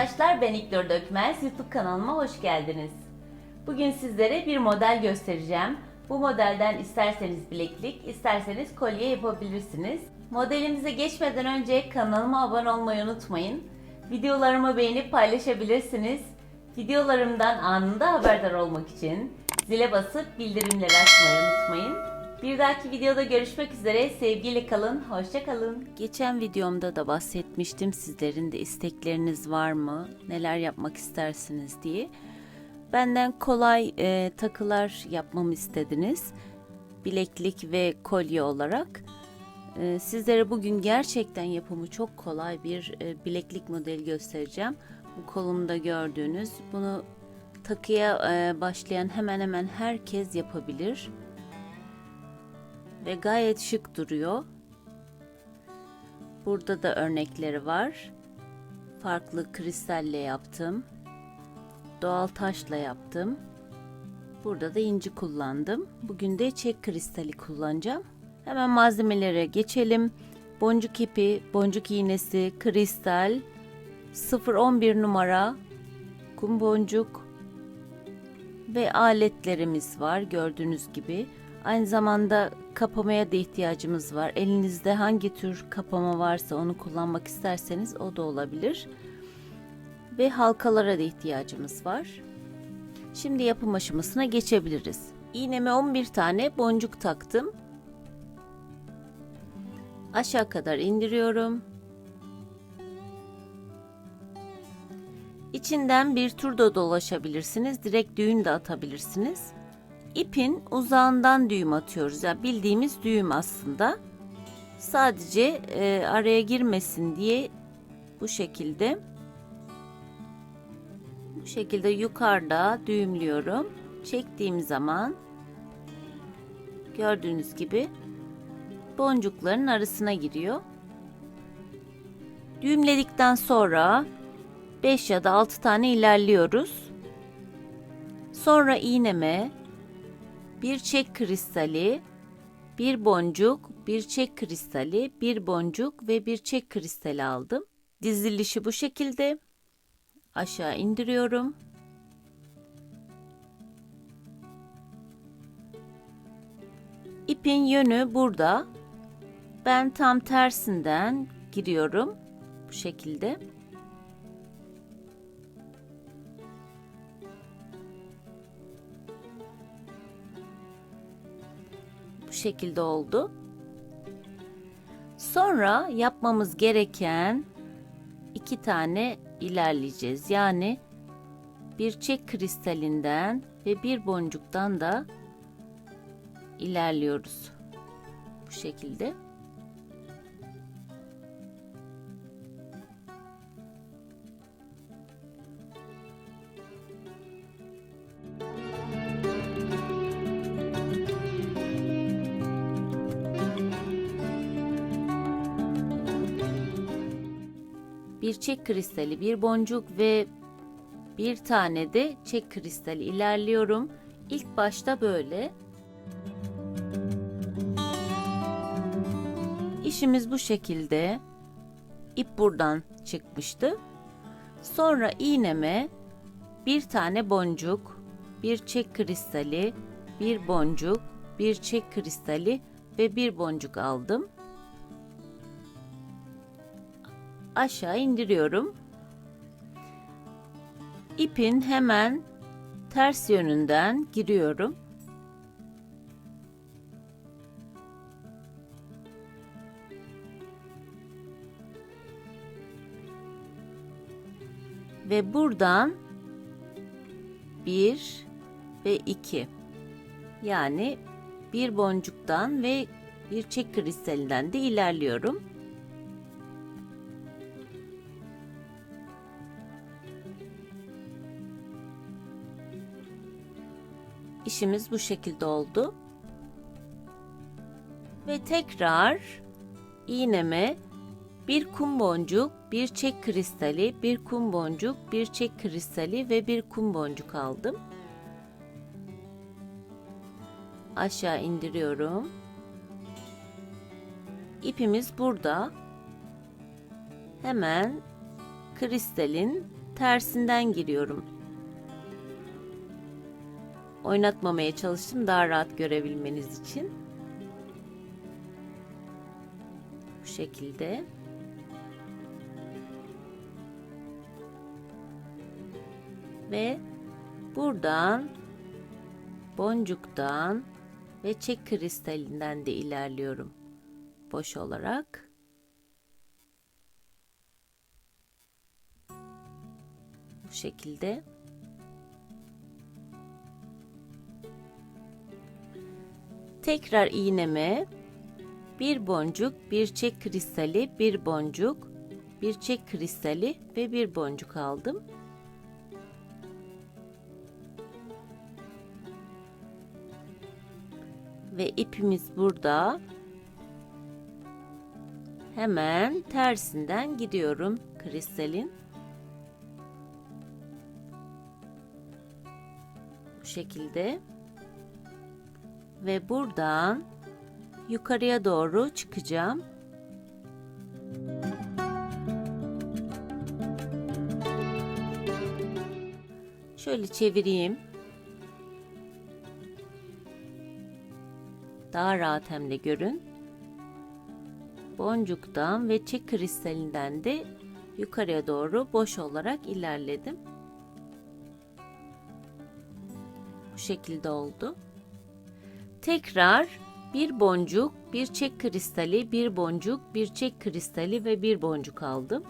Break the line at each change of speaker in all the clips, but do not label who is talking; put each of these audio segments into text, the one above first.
arkadaşlar ben İknur Dökmez YouTube kanalıma hoş geldiniz. Bugün sizlere bir model göstereceğim. Bu modelden isterseniz bileklik, isterseniz kolye yapabilirsiniz. Modelimize geçmeden önce kanalıma abone olmayı unutmayın. Videolarımı beğenip paylaşabilirsiniz. Videolarımdan anında haberdar olmak için zile basıp bildirimleri açmayı unutmayın. Bir dahaki videoda görüşmek üzere. Sevgiyle kalın, hoşça kalın. Geçen videomda da bahsetmiştim sizlerin de istekleriniz var mı? Neler yapmak istersiniz diye. Benden kolay e, takılar yapmamı istediniz. Bileklik ve kolye olarak. E, sizlere bugün gerçekten yapımı çok kolay bir e, bileklik modeli göstereceğim. Bu kolumda gördüğünüz. Bunu takıya e, başlayan hemen hemen herkes yapabilir ve gayet şık duruyor. Burada da örnekleri var. Farklı kristalle yaptım. Doğal taşla yaptım. Burada da inci kullandım. Bugün de çek kristali kullanacağım. Hemen malzemelere geçelim. Boncuk ipi, boncuk iğnesi, kristal, 011 numara, kum boncuk ve aletlerimiz var gördüğünüz gibi. Aynı zamanda kapamaya da ihtiyacımız var. Elinizde hangi tür kapama varsa onu kullanmak isterseniz o da olabilir. Ve halkalara da ihtiyacımız var. Şimdi yapım aşamasına geçebiliriz. İğneme 11 tane boncuk taktım. Aşağı kadar indiriyorum. İçinden bir tur da dolaşabilirsiniz. Direkt düğün de atabilirsiniz. İpin uzağından düğüm atıyoruz. Yani bildiğimiz düğüm aslında. Sadece e, araya girmesin diye bu şekilde bu şekilde yukarıda düğümlüyorum. Çektiğim zaman gördüğünüz gibi boncukların arasına giriyor. Düğümledikten sonra 5 ya da 6 tane ilerliyoruz. Sonra iğneme bir çek kristali, bir boncuk, bir çek kristali, bir boncuk ve bir çek kristali aldım. Dizilişi bu şekilde. Aşağı indiriyorum. İpin yönü burada. Ben tam tersinden giriyorum. Bu şekilde. Şekilde oldu. Sonra yapmamız gereken iki tane ilerleyeceğiz. Yani bir çek kristalinden ve bir boncuktan da ilerliyoruz. Bu şekilde. Bir çek kristali, bir boncuk ve bir tane de çek kristali ilerliyorum. İlk başta böyle. İşimiz bu şekilde. İp buradan çıkmıştı. Sonra iğneme bir tane boncuk, bir çek kristali, bir boncuk, bir çek kristali ve bir boncuk aldım. Aşağı indiriyorum. İpin hemen ters yönünden giriyorum. Ve buradan bir ve iki yani bir boncuktan ve bir çek kristalinden de ilerliyorum. İşimiz bu şekilde oldu. Ve tekrar iğneme bir kum boncuk, bir çek kristali, bir kum boncuk, bir çek kristali ve bir kum boncuk aldım. Aşağı indiriyorum. İpimiz burada. Hemen kristalin tersinden giriyorum. Oynatmamaya çalıştım daha rahat görebilmeniz için. Bu şekilde. Ve buradan boncuktan ve çek kristalinden de ilerliyorum. Boş olarak. Bu şekilde. Tekrar iğneme bir boncuk, bir çek kristali, bir boncuk, bir çek kristali ve bir boncuk aldım. Ve ipimiz burada. Hemen tersinden gidiyorum kristalin. Bu şekilde. Ve buradan yukarıya doğru çıkacağım. Şöyle çevireyim. Daha rahat hem de görün. Boncuktan ve çek kristalinden de yukarıya doğru boş olarak ilerledim. Bu şekilde oldu. Tekrar bir boncuk, bir çek kristali, bir boncuk, bir çek kristali ve bir boncuk aldım.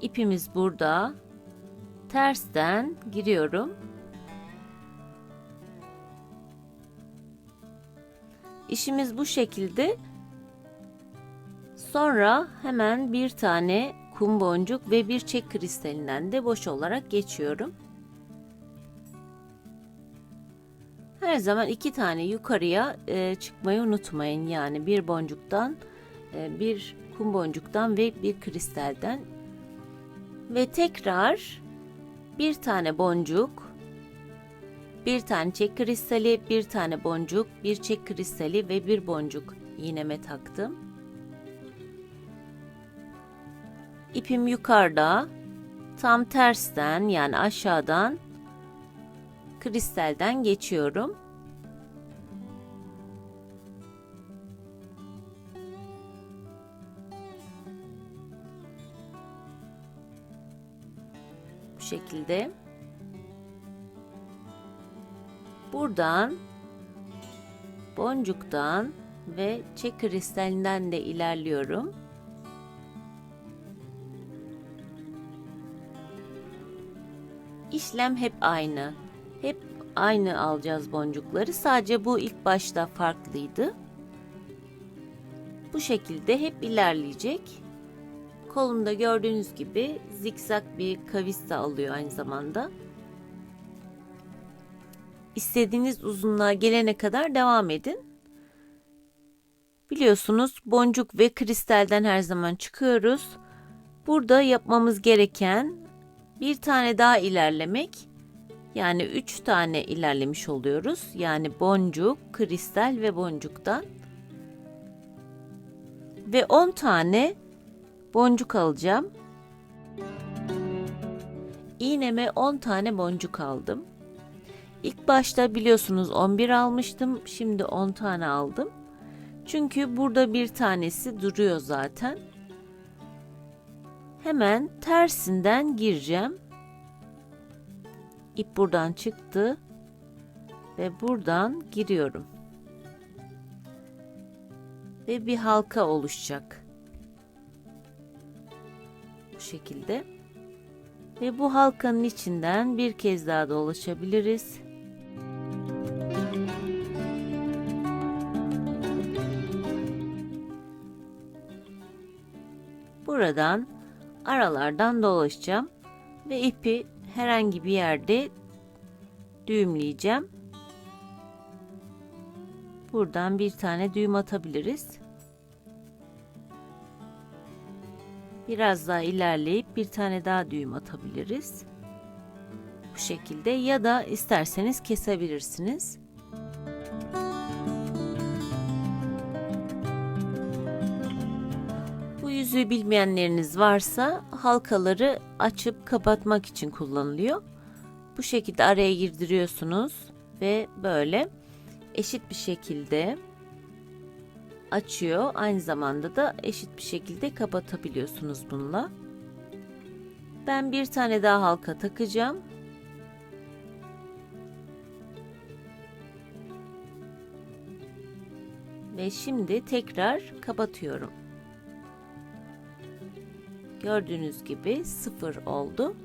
İpimiz burada. Tersten giriyorum. İşimiz bu şekilde. Sonra hemen bir tane kum boncuk ve bir çek kristalinden de boş olarak geçiyorum. Her zaman iki tane yukarıya e, çıkmayı unutmayın. Yani bir boncuktan, e, bir kum boncuktan ve bir kristalden. Ve tekrar bir tane boncuk, bir tane çek kristali, bir tane boncuk, bir çek kristali ve bir boncuk iğneme taktım. İpim yukarıda, tam tersten yani aşağıdan kristalden geçiyorum. Bu şekilde. Buradan boncuktan ve çek kristalinden de ilerliyorum. İşlem hep aynı. Hep aynı alacağız boncukları. Sadece bu ilk başta farklıydı. Bu şekilde hep ilerleyecek. Kolunda gördüğünüz gibi zikzak bir kavis de alıyor aynı zamanda. İstediğiniz uzunluğa gelene kadar devam edin. Biliyorsunuz boncuk ve kristalden her zaman çıkıyoruz. Burada yapmamız gereken bir tane daha ilerlemek. Yani 3 tane ilerlemiş oluyoruz. Yani boncuk, kristal ve boncuktan. Ve 10 tane boncuk alacağım. İğneme 10 tane boncuk aldım. İlk başta biliyorsunuz 11 almıştım. Şimdi 10 tane aldım. Çünkü burada bir tanesi duruyor zaten. Hemen tersinden gireceğim. İp buradan çıktı ve buradan giriyorum. Ve bir halka oluşacak. Bu şekilde. Ve bu halkanın içinden bir kez daha dolaşabiliriz. Buradan aralardan dolaşacağım ve ipi herhangi bir yerde düğümleyeceğim. Buradan bir tane düğüm atabiliriz. Biraz daha ilerleyip bir tane daha düğüm atabiliriz. Bu şekilde ya da isterseniz kesebilirsiniz. Yüzüğü bilmeyenleriniz varsa halkaları açıp kapatmak için kullanılıyor. Bu şekilde araya girdiriyorsunuz ve böyle eşit bir şekilde açıyor. Aynı zamanda da eşit bir şekilde kapatabiliyorsunuz bununla. Ben bir tane daha halka takacağım. Ve şimdi tekrar kapatıyorum. Gördüğünüz gibi sıfır oldu.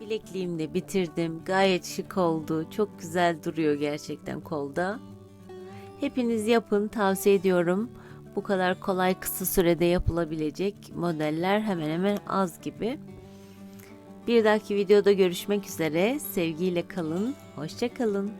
Bilekliğimi de bitirdim. Gayet şık oldu. Çok güzel duruyor gerçekten kolda. Hepiniz yapın tavsiye ediyorum. Bu kadar kolay kısa sürede yapılabilecek modeller hemen hemen az gibi. Bir dahaki videoda görüşmek üzere. Sevgiyle kalın. Hoşça kalın.